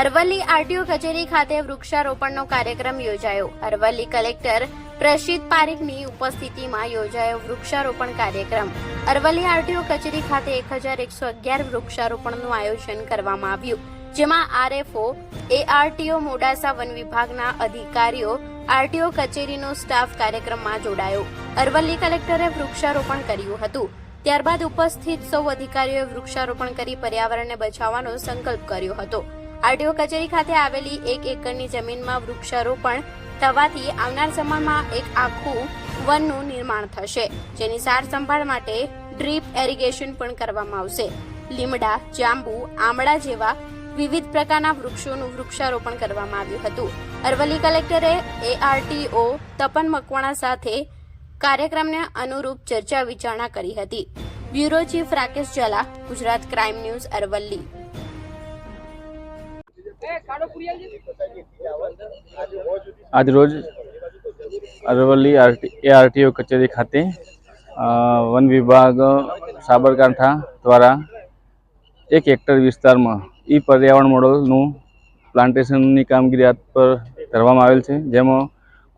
Aravalli RTO કચેરી ખાતે વૃક્ષારોપણનો કાર્યક્રમ યોજાયો. અરવલ્લી કલેક્ટર પ્રશિત પારીખની ઉપસ્થિતિમાં યોજાયો વૃક્ષારોપણ કાર્યક્રમ. અરવલ્લી આરટીઓ કચેરી ખાતે એક હજાર એકસો અગિયાર વૃક્ષારોપણનું આયોજન કરવામાં આવ્યું, જેમાં આરએફઓ, એઆરટીઓ, મોડાસા વન વિભાગના અધિકારીઓ, આરટીઓ કચેરીનો સ્ટાફ કાર્યક્રમમાં જોડાયો. અરવલ્લી કલેક્ટરે વૃક્ષારોપણ કર્યું હતું. ત્યારબાદ ઉપસ્થિત સૌ અધિકારીઓએ વૃક્ષારોપણ કરી પર્યાવરણને બચાવવાનો સંકલ્પ કર્યો હતો. આરટીઓ કચેરી ખાતે આવેલી એક એકરની જમીનમાં વૃક્ષારોપણ થવાથી આવનાર સમયમાં એક આખું વનનું નિર્માણ થશે, જેની સાર સંભાળ માટે ડ્રીપ એરિગેશન પણ કરવામાં આવશે. લીમડા, જાંબુ, આમળા જેવા વિવિધ પ્રકારના વૃક્ષોનું વૃક્ષારોપણ કરવામાં આવ્યું હતું. અરવલ્લી કલેક્ટરે એઆરટીઓ તપન મકવાણા સાથે કાર્યક્રમને અનુરૂપ ચર્ચા વિચારણા કરી હતી. Bureau chief Rakesh Zala, Gujarat crime news Aravalli. આજરોજ અરવલ્લી એઆરટીઓ કચેરી ખાતે વન વિભાગ, સાબરકાંઠા દ્વારા એક હેક્ટર વિસ્તારમાં ઈ પર્યાવરણ મોડલનું પ્લાન્ટેશનની કામગીરી હાથ પર ધરવામાં આવેલ છે. જેમાં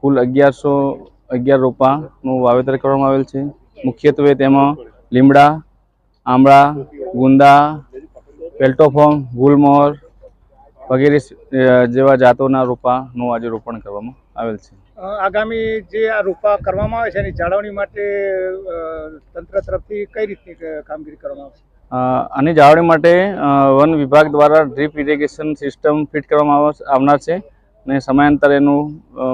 કુલ અગિયારસો અગિયાર રોપાનું વાવેતર કરવામાં આવેલ છે. મુખ્યત્વે તેમાં લીમડા આંબળા ગુંદા, પેલ્ટોફોર્મ ગુલમોહર વગેરે જેવા જાતોના રોપાનું આજે રોપણ કરવામાં આવેલ છે. આગામી જે આ રોપા કરવામાં આવે છે એની જાળવણી માટે તંત્ર તરફથી કઈ રીતની કામગીરી કરવામાં આવશે? આની જાળવણી માટે વન વિભાગ દ્વારા ડ્રીપ ઇરિગેશન સિસ્ટમ ફિટ કરવામાં આવ- આવનાર છે અને સમયાંતરે એનું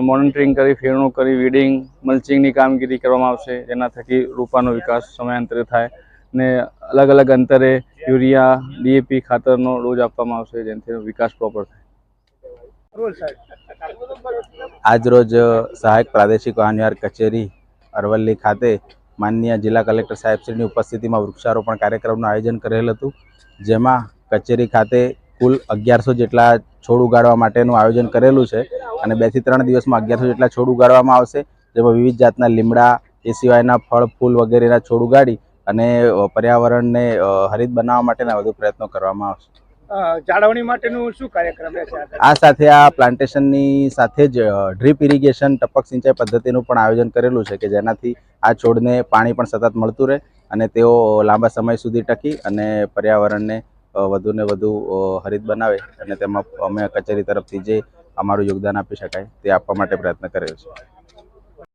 મોનિટરિંગ કરી ફેરણું કરી વીડિંગ મલ્ચિંગની કામગીરી કરવામાં આવશે. જેના થકી રોપાનો વિકાસ સમયાંતરે થાય ને અલગ અલગ અંતરે યુરિયા, ડીએપી ખાતરનો ડોઝ આપવામાં આવશે જેનાથી વિકાસ પ્રોપર થાય. આજરોજ સહાયક પ્રાદેશિક વાહનવ્યવહાર કચેરી અરવલ્લી ખાતે માનનીય જિલ્લા કલેક્ટર સાહેબશ્રીની ઉપસ્થિતિમાં વૃક્ષારોપણ કાર્યક્રમનું આયોજન કરેલ હતું, જેમાં કચેરી ખાતે કુલ અગિયારસો જેટલા છોડ ઉગાડવા માટેનું આયોજન કરેલું છે અને બેથી ત્રણ દિવસમાં અગિયારસો જેટલા છોડ ઉગાડવામાં આવશે, જેમાં વિવિધ જાતના લીમડા, એ સિવાયના ફળ, ફૂલ વગેરેના છોડ ઉગાડી અને પર્યાવરણને હરિત બનાવવા માટેના વધુ પ્રયત્નો કરવામાં આવશે. જાળવણી માટેનું શું કાર્યક્રમ રહેશે આ સાથે આ પ્લાન્ટેશનની સાથે જ ડ્રીપ ઇરિગેશન ટપક સિંચાઈ પદ્ધતિનું પણ આયોજન કરેલું છે કે જેનાથી આ છોડને પાણી પણ સતત મળતું રહે અને તેઓ લાંબા સમય સુધી ટકી અને પર્યાવરણને વધુને વધુ હરિત બનાવે અને તેમાં અમે કચેરી તરફથી જે અમારું યોગદાન આપી શકાય તે આપવા માટે પ્રયત્ન કર્યો છે.